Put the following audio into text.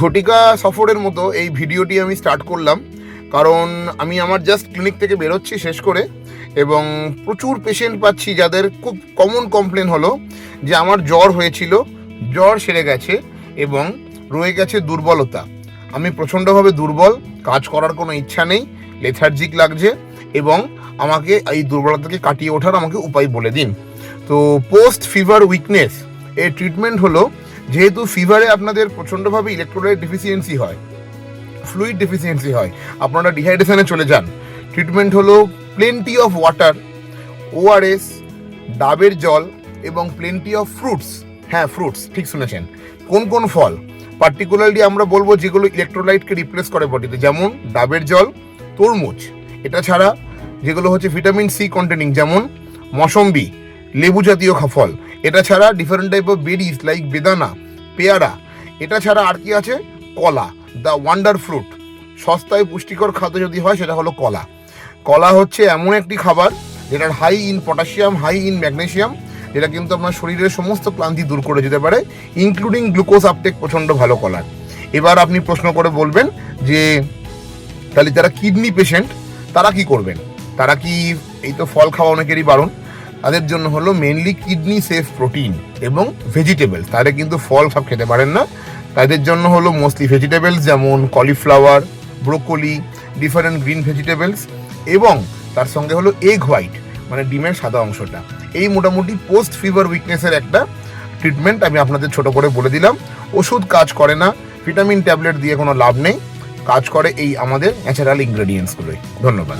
ঝটিকা সফরের মতো এই ভিডিওটি আমি স্টার্ট করলাম। কারণ আমি আমার জাস্ট ক্লিনিক থেকে বেরোচ্ছি শেষ করে, এবং প্রচুর পেশেন্ট পাচ্ছি যাদের খুব কমন কমপ্লেন হলো যে আমার জ্বর হয়েছিল, জ্বর সেরে গেছে এবং রয়ে গেছে দুর্বলতা। আমি প্রচণ্ডভাবে দুর্বল, কাজ করার কোনো ইচ্ছা নেই লেথার্জিক লাগছে, এবং আমাকে এই দুর্বলতাকে কাটিয়ে ওঠার আমাকে উপায় বলে দিন। তো পোস্ট ফিভার উইকনেস এর ট্রিটমেন্ট হলো যেহেতু ফিভারে আপনাদের প্রচণ্ডভাবে ইলেকট্রোলাইট ডেফিসিয়েন্সি হয় ফ্লুইড ডেফিসিয়েন্সি হয়, আপনারা ডিহাইড্রেশনে চলে যান। ট্রিটমেন্ট হলো প্লেন্টি অফ ওয়াটার ওআরএস ডাবের জল এবং প্লেন্টি অফ ফ্রুটস হ্যাঁ ফ্রুটস ঠিক শুনেছেন। কোন কোন ফল? পার্টিকুলারলি আমরা বলব যেগুলো ইলেকট্রোলাইটকে রিপ্লেস করে বডিতে যেমন ডাবের জল, তরমুজ। এটা ছাড়া যেগুলো হচ্ছে ভিটামিন সি কন্টেনিং যেমন মসম্বি। লেবু জাতীয় ফল। এটা ছাড়া different type of berries like বেদানা, পেয়ারা, এটা ছাড়া আর কি আছে? কলা দ্য ওয়ান্ডার ফ্রুট সস্তায় পুষ্টিকর খাদ্য যদি হয়, সেটা হলো কলা। কলা হচ্ছে এমন একটি খাবার যেটার high in potassium high in magnesium যেটা কিন্তু আপনার শরীরের সমস্ত ক্লান্তি দূর করে যেতে পারে ইনক্লুডিং গ্লুকোজ আপটেক প্রচণ্ড ভালো কলার এবার আপনি প্রশ্ন করে বলবেন যে, তাহলে যারা কিডনি পেশেন্ট তারা কি করবেন? তারা কি এই তো ফল খাওয়া অনেকেরই বারণ। তাদের জন্য হলো মেনলি কিডনি সেফ প্রোটিন এবং ভেজিটেবল তারা কিন্তু ফল সব খেতে পারেন না। তাদের জন্য হলো মোস্টলি ভেজিটেবলস যেমন cauliflower broccoli different green vegetables এবং তার সঙ্গে হলো এগ হোয়াইট মানে ডিমের সাদা অংশটা। এই মোটামুটি পোস্ট ফিভার উইকনেসের একটা ট্রিটমেন্ট আমি আপনাদের ছোট করে বলে দিলাম। ওষুধ কাজ করে না ভিটামিন ট্যাবলেট দিয়ে কোনো লাভ নেই। কাজ করে এই আমাদের ন্যাচারাল ইনগ্রেডিয়েন্টসগুলোই ধন্যবাদ।